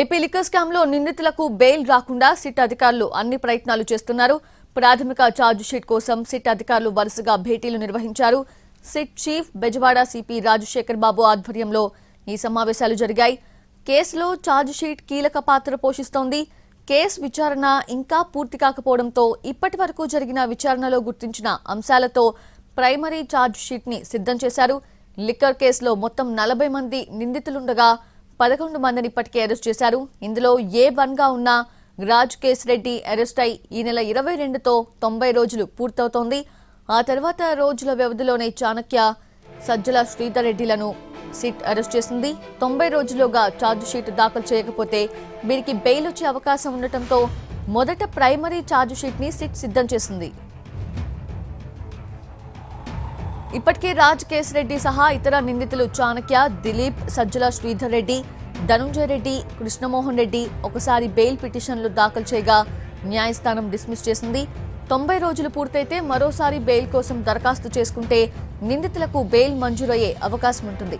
AP liquor స్కామ్లో నిందితులకు bail రాకుండా సిట్ అధికారులు అన్ని ప్రయత్నాలు చేస్తున్నారు. ప్రాథమిక ఛార్జ్ షీట్ కోసం సిట్ అధికారులు వరుసగా భేటీలు నిర్వహించారు. SIT chief Bezawada CP Rajasekhar Babu ఆధ్వర్యంలో ఈ సమావేశాలు జరిగాయి. కేసులో ఛార్జ్ షీట్ కీలక పాత్ర పోషిస్తోంది. కేసు విచారణ ఇంకా పూర్తి కాకపోవడంతో ఇప్పటి వరకు జరిగిన విచారణలో గుర్తించిన అంశాలతో ప్రైమరీ ఛార్జ్ షీట్ని సిద్ధం చేశారు. లిక్కర్ కేసులో మొత్తం నలభై మంది నిందితులుండగా పదకొండు మందిని ఇప్పటికే అరెస్ట్ చేశారు. ఇందులో ఏ వన్గా ఉన్న రాజ్ కేస్ రెడ్డి అరెస్ట్ అయి ఈ నెల ఇరవై రెండుతో తొంభై రోజులు పూర్తవుతోంది. ఆ తర్వాత రోజుల వ్యవధిలోనే చాణక్య సజ్జల శ్రీధర్ రెడ్డిలను సిట్ అరెస్ట్ చేసింది. తొంభై రోజుల్లోగా ఛార్జ్ షీట్ దాఖలు చేయకపోతే వీరికి బెయిల్ వచ్చే అవకాశం ఉండటంతో మొదట ప్రైమరీ ఛార్జ్ షీట్ని సిట్ సిద్ధం చేసింది. ఇప్పటికే రాజ్ కేశరెడ్డి సహా ఇతర నిందితులు చాణక్య దిలీప్ సజ్జల శ్రీధర్ రెడ్డి ధనుంజయ రెడ్డి కృష్ణమోహన్ రెడ్డి ఒకసారి బెయిల్ పిటిషన్లు దాఖలు చేయగా న్యాయస్థానం డిస్మిస్ చేసింది. తొంభై రోజులు పూర్తయితే మరోసారి బెయిల్ కోసం దరఖాస్తు చేసుకుంటే నిందితులకు బెయిల్ మంజూరయ్యే అవకాశం ఉంటుంది.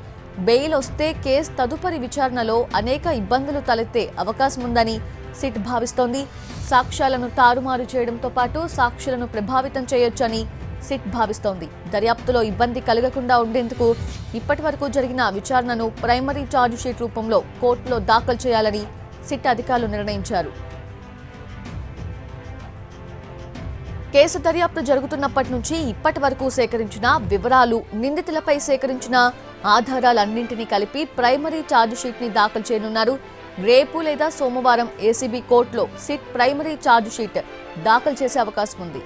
బెయిల్ వస్తే కేసు తదుపరి విచారణలో అనేక ఇబ్బందులు తలెత్తే అవకాశం ఉందని సిట్ భావిస్తోంది. సాక్ష్యాలను తారుమారు చేయడంతో పాటు సాక్షులను ప్రభావితం చేయొచ్చని సిట్ భావిస్తోంది. దర్యాప్తులో ఇబ్బంది కలగకుండా ఉండేందుకు ఇప్పటి వరకు జరిగిన విచారణను ప్రైమరీ ఛార్జ్ షీట్ రూపంలో కోర్టులో దాఖలు చేయాలని సిట్ అధికారులు నిర్ణయించారు. కేసు దర్యాప్తు జరుగుతున్నప్పటి నుంచి ఇప్పటి వరకు సేకరించిన వివరాలు నిందితులపై సేకరించిన ఆధారాలన్నింటినీ కలిపి ప్రైమరీ ఛార్జ్ షీట్ని దాఖలు చేయనున్నారు. రేపు లేదా సోమవారం ఏసీబీ కోర్టులో సిట్ ప్రైమరీ ఛార్జ్ షీట్ దాఖలు చేసే అవకాశం ఉంది